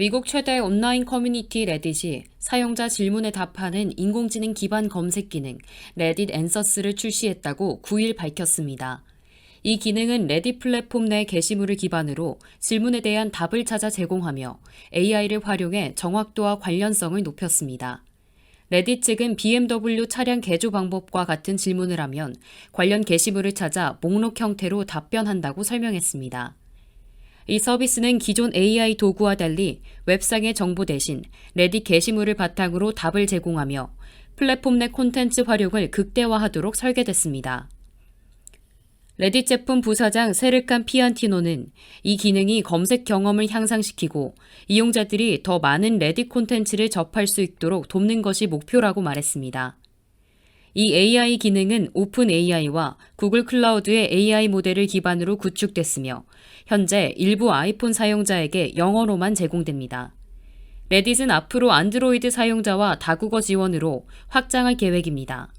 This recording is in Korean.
미국 최대 온라인 커뮤니티 레딧이 사용자 질문에 답하는 인공지능 기반 검색 기능 레딧 앤서스를 출시했다고 9일 밝혔습니다. 이 기능은 레딧 플랫폼 내 게시물을 기반으로 질문에 대한 답을 찾아 제공하며 AI를 활용해 정확도와 관련성을 높였습니다. 레딧 측은 BMW 차량 개조 방법과 같은 질문을 하면 관련 게시물을 찾아 목록 형태로 답변한다고 설명했습니다. 이 서비스는 기존 AI 도구와 달리 웹상의 정보 대신 레딧 게시물을 바탕으로 답을 제공하며 플랫폼 내 콘텐츠 활용을 극대화하도록 설계됐습니다. 레딧 제품 부사장 세르칸 피안티노는 이 기능이 검색 경험을 향상시키고 이용자들이 더 많은 레딧 콘텐츠를 접할 수 있도록 돕는 것이 목표라고 말했습니다. 이 AI 기능은 오픈 AI와 구글 클라우드의 AI 모델을 기반으로 구축됐으며 현재 일부 아이폰 사용자에게 영어로만 제공됩니다. 레딧은 앞으로 안드로이드 사용자와 다국어 지원으로 확장할 계획입니다.